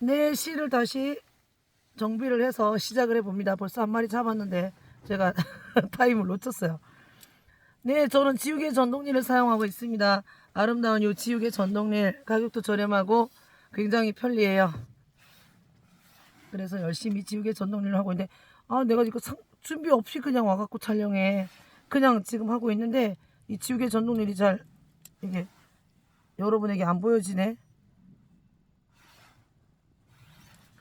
내 씨를 다시 정비를 해서 시작을 해봅니다. 벌써 한 마리 잡았는데 제가 타임을 놓쳤어요. 네, 저는 지우개 전동릴을 사용하고 있습니다. 아름다운 이 지우개 전동릴 가격도 저렴하고 굉장히 편리해요. 그래서 열심히 지우개 전동릴을 하고 있는데 아 내가 이거 상- 준비 없이 그냥 와갖고 촬영해 그냥 지금 하고 있는데 이 지우개 전동릴이 잘 이게 여러분에게 안 보여지네.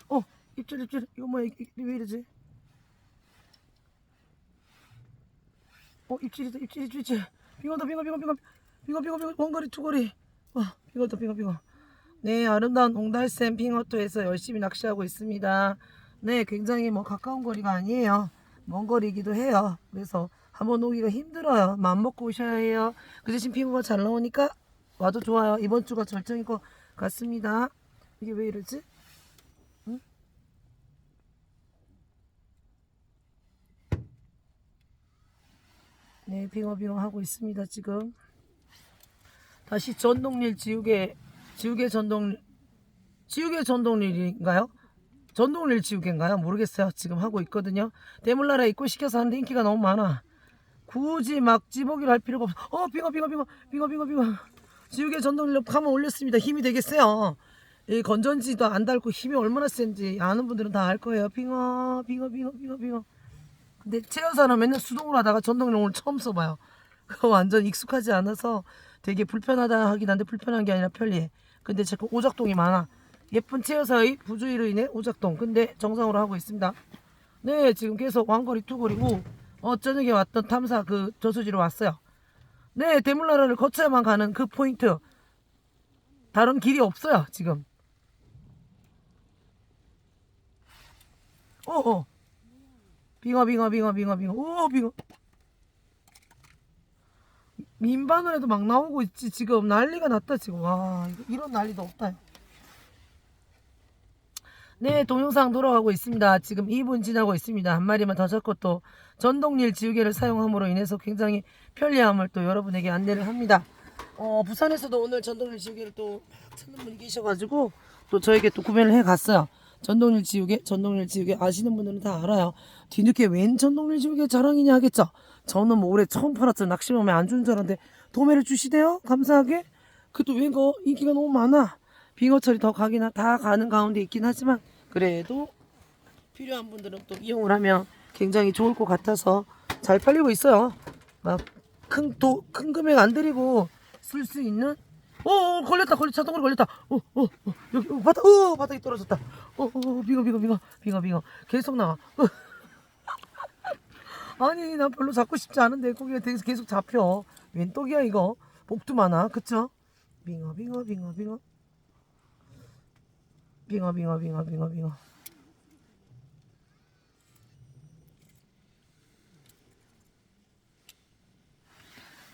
어 입질 입질 이거 뭐야 왜 이러지? 어 입질이다 입질 입질 입질 빙어다 빙어 빙어 빙어. 빙어 빙어 빙어. 원거리 투거리. 와 빙어다 빙어 빙어. 네 아름다운 옹달샘 빙어토에서 열심히 낚시하고 있습니다. 네 굉장히 뭐 가까운 거리가 아니에요. 먼 거리이기도 해요. 그래서 한번 오기가 힘들어요. 마음 먹고 오셔야 해요. 그 대신 빙어가 잘 나오니까 와도 좋아요. 이번 주가 절정일 것 같습니다. 이게 왜 이러지? 네, 빙어빙어 하고 있습니다, 지금. 다시 전동릴 지우개, 지우개 전동, 지우개 전동릴인가요? 전동릴 지우개인가요? 모르겠어요. 지금 하고 있거든요. 대물나라 입고 시켜서 하는데 인기가 너무 많아. 굳이 막 찌보기를 할 필요가 없어. 어, 빙어, 빙어, 빙어, 빙어, 빙어, 빙어. 지우개 전동릴로 한번 올렸습니다. 힘이 되게 세요. 이 건전지도 안 닳고 힘이 얼마나 센지 아는 분들은 다 알 거예요. 빙어, 빙어, 빙어, 빙어, 빙어. 근데 체여사는 맨날 수동으로 하다가 전동용을 처음 써봐요. 그거 완전 익숙하지 않아서 되게 불편하다 하긴 한데 불편한 게 아니라 편리해. 근데 자꾸 오작동이 많아. 예쁜 체여사의 부주의로 인해 오작동. 근데 정상으로 하고 있습니다. 네, 지금 계속 왕거리 투거리고 어 저녁에 왔던 탐사 그 저수지로 왔어요. 네, 대물나라를 거쳐야만 가는 그 포인트. 다른 길이 없어요, 지금. 어, 어. 빙어 빙어 빙어 빙어 빙어. 오 빙어. 민바늘에도 막 나오고 있지. 지금 난리가 났다 지금. 와 이런 난리도 없다. 네 동영상 돌아가고 있습니다. 지금 2분 지나고 있습니다. 한 마리만 더 잡고 또 전동릴 지우개를 사용함으로 인해서 굉장히 편리함을 또 여러분에게 안내를 합니다. 어 부산에서도 오늘 전동릴 지우개를 또 찾는 분이 계셔가지고 또 저에게 또 구매를 해 갔어요 전동릴 지우개, 전동릴 지우개 아시는 분들은 다 알아요. 뒤늦게 웬 전동릴 지우개 자랑이냐 하겠죠. 저는 뭐 올해 처음 팔았죠. 낚시범에 안 주는 줄 알았는데 도매를 주시대요. 감사하게. 그것도 웬거 인기가 너무 많아. 빙어철이 더 가긴 하- 다 가는 가운데 있긴 하지만 그래도 필요한 분들은 또 이용을 하면 굉장히 좋을 것 같아서 잘 팔리고 있어요. 막큰도큰 금액 안 들이고 쓸 수 있는 어, 어 걸렸다 걸렸다. 자동으로 걸렸다. 어, 어, 어. 여기 어, 바닥 어 바닥에 떨어졌다. 어, 어, 어 빙어 빙어 빙어 빙어 빙어. 계속 나와. 어. 아니 나 별로 잡고 싶지 않은데 고기가 계속 잡혀. 웬 떡이야 이거? 복도 많아. 그쵸? 빙어 빙어 빙어 빙어. 빙어 빙어 빙어 빙어 빙어.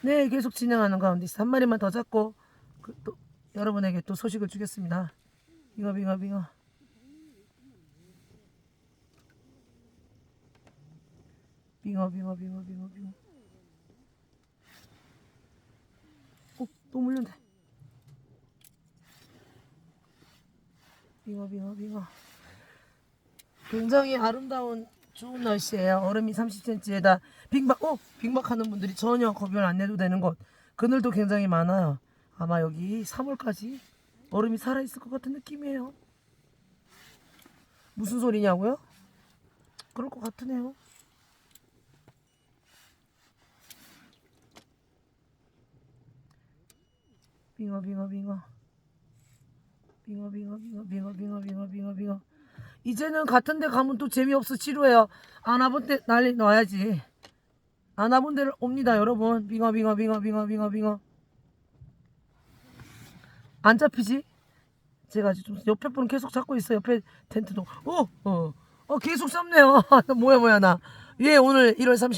네 계속 진행하는 가운데 한 마리만 더 잡고 그, 또 여러분에게 또 소식을 주겠습니다. 빙어 빙어 빙어. 빙어 빙어 빙어 빙어 빙어. 어, 또 물렸네. 빙어 빙어 빙어. 굉장히 아름다운 좋은 날씨예요. 얼음이 30cm에다 빙박, 어, 빙박하는 분들이 전혀 겁을 안 내도 되는 곳. 그늘도 굉장히 많아요. 아마 여기 3월까지 얼음이 살아있을 것 같은 느낌이에요 무슨 소리냐고요? 그럴 것 같으네요 빙어 빙어 빙어 빙어 빙어 빙어 빙어 빙어 빙어 빙어 빙어 이제는 같은 데 가면 또 재미없어 지루해요 안 와본 데 난리 놔야지 안 와본 데를 옵니다 여러분 빙어 빙어 빙어 빙어 빙어 빙어 안 잡히지? 제가 좀 옆에 분은 계속 잡고 있어. 옆에 텐트도. 어, 어, 어 계속 잡네요. 뭐야 뭐야 나 예 오늘 1월 30